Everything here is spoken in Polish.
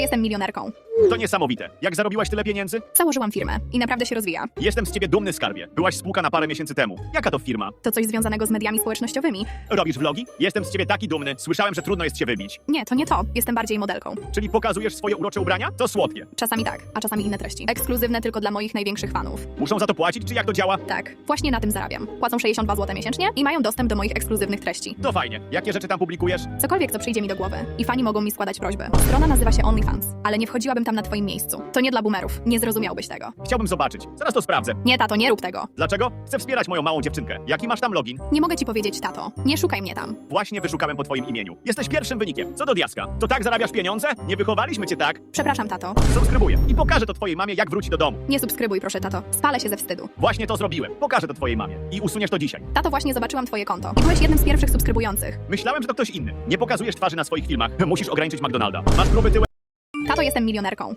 jestem milionerką. To niesamowite. Jak zarobiłaś tyle pieniędzy? Założyłam firmę i naprawdę się rozwija. Jestem z ciebie dumny, skarbie. Byłaś spółka na parę miesięcy temu. Jaka to firma? To coś związanego z mediami społecznościowymi. Robisz vlogi? Jestem z ciebie taki dumny. Słyszałem, że trudno jest cię wybić. Nie, to nie to. Jestem bardziej modelką. Czyli pokazujesz swoje urocze ubrania? To słodkie. Czasami tak, a czasami inne treści. Ekskluzywne tylko dla moich największych fanów. Muszą za to płacić, czy jak to działa? Tak, właśnie na tym zarabiam. Płacą 62 zł miesięcznie i mają dostęp do moich ekskluzywnych treści. To fajnie. Jakie rzeczy tam publikujesz? Cokolwiek, co przyjdzie mi do głowy. I fani mogą mi składać prośby. Strona nazywa się OnlyFans, ale nie wchodziłabym tam na twoim miejscu. To nie dla boomerów. Nie zrozumiałbyś tego. Chciałbym zobaczyć. Zaraz to sprawdzę. Nie, tato, nie rób tego. Dlaczego? Chcę wspierać moją małą dziewczynkę. Jaki masz tam login? Nie mogę ci powiedzieć, tato. Nie szukaj mnie tam. Właśnie wyszukałem po twoim imieniu. Jesteś pierwszym wynikiem. Co do diaska? To tak zarabiasz pieniądze? Nie wychowaliśmy cię tak? Przepraszam, tato. Subskrybuję i pokażę to twojej mamie, jak wróci do domu. Nie subskrybuj, proszę, tato. Spalę się ze wstydu. Właśnie to zrobiłem. Pokażę to twojej mamie. I usuniesz to dzisiaj. Tato, właśnie zobaczyłam twoje konto. I byłeś jednym z pierwszych subskrybujących. Myślałem, że to ktoś inny. Nie pokazujesz twarzy na swoich filmach. Musisz ograniczyć McDonalda. Masz tyłek. Tato, jestem milionerką.